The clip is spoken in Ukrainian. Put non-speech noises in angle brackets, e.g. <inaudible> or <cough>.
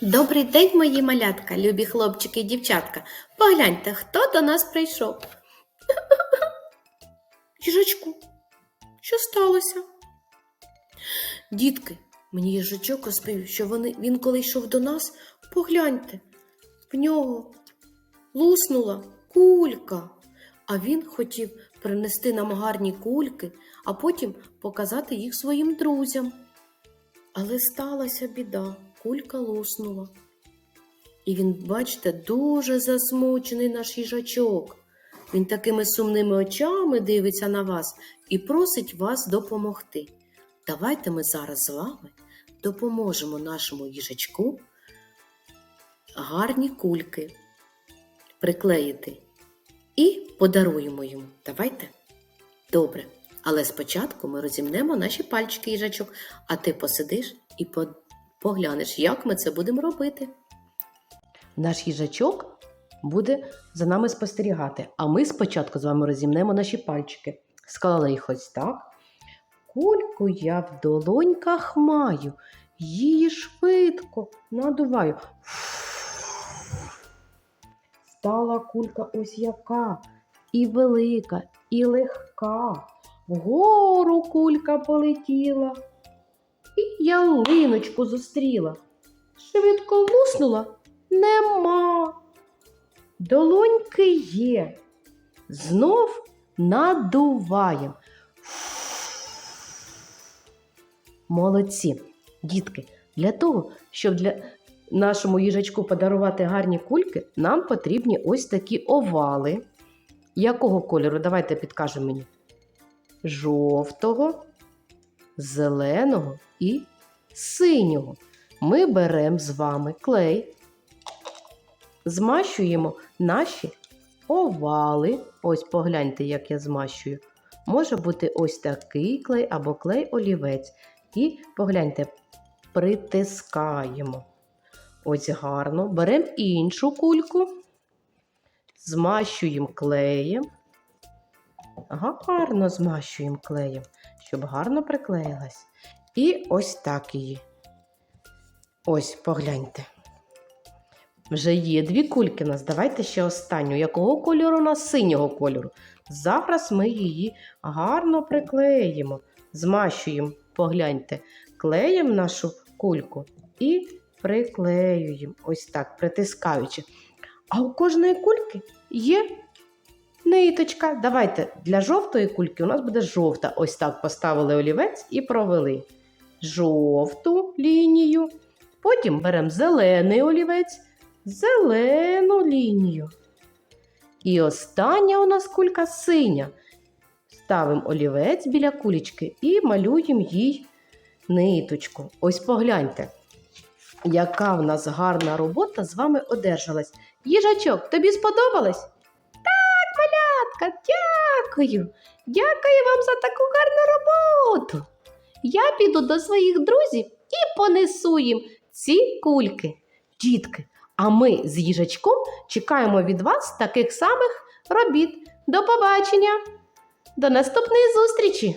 Добрий день, мої малятка, любі хлопчики і дівчатка. Погляньте, хто до нас прийшов. <laughs> Їжачку, що сталося? Дітки, мені їжачок розповів, що вони, він коли йшов до нас, погляньте, в нього луснула кулька, а він хотів принести нам гарні кульки, а потім показати їх своїм друзям. Але сталася біда, кулька луснула. І він, бачите, дуже засмучений наш їжачок. Він такими сумними очами дивиться на вас і просить вас допомогти. Давайте ми зараз з вами допоможемо нашому їжачку гарні кульки приклеїти і подаруємо йому. Давайте. Добре. Але спочатку ми розімнемо наші пальчики їжачок, а ти посидиш і по- поглянеш, як ми це будемо робити. Наш їжачок буде за нами спостерігати. А ми спочатку з вами розімнемо наші пальчики. Склали їх ось так. Кульку я в долоньках маю, її швидко надуваю. Стала кулька ось яка, і велика, і легка. Вгору кулька полетіла, і ялиночку зустріла. Швидко луснула нема. Долоньки є. Знов надуваєм. Молодці, дітки, для того, щоб для нашому їжачку подарувати гарні кульки, нам потрібні ось такі овали. Якого кольору? Давайте підкажемо мені. Жовтого, зеленого і синього. Ми беремо з вами клей, змащуємо наші овали. Ось погляньте, як я змащую. Може бути ось такий клей або клей олівець. І погляньте, притискаємо. Ось гарно. Беремо іншу кульку, змащуємо клеєм. Гарно змащуємо клеєм, щоб гарно приклеїлась. І ось так її. Ось, погляньте. Вже є дві кульки нас. Давайте ще останню. Якого кольору у нас синього кольору? Зараз ми її гарно приклеїмо. Змащуємо, погляньте, клеїмо нашу кульку і приклеюємо. Ось так, притискаючи. А у кожної кульки є ниточка. Давайте для жовтої кульки у нас буде жовта. Ось так поставили олівець і провели жовту лінію. Потім беремо зелений олівець, зелену лінію. І остання у нас кулька синя. Ставимо олівець біля кулічки і малюємо їй ниточку. Ось погляньте, яка в нас гарна робота з вами одержалась. Їжачок, тобі сподобалось? Малятка, дякую. Дякую вам за таку гарну роботу. Я піду до своїх друзів і понесу їм ці кульки. Дітки, а ми з їжачком чекаємо від вас таких самих робіт. До побачення! До наступної зустрічі!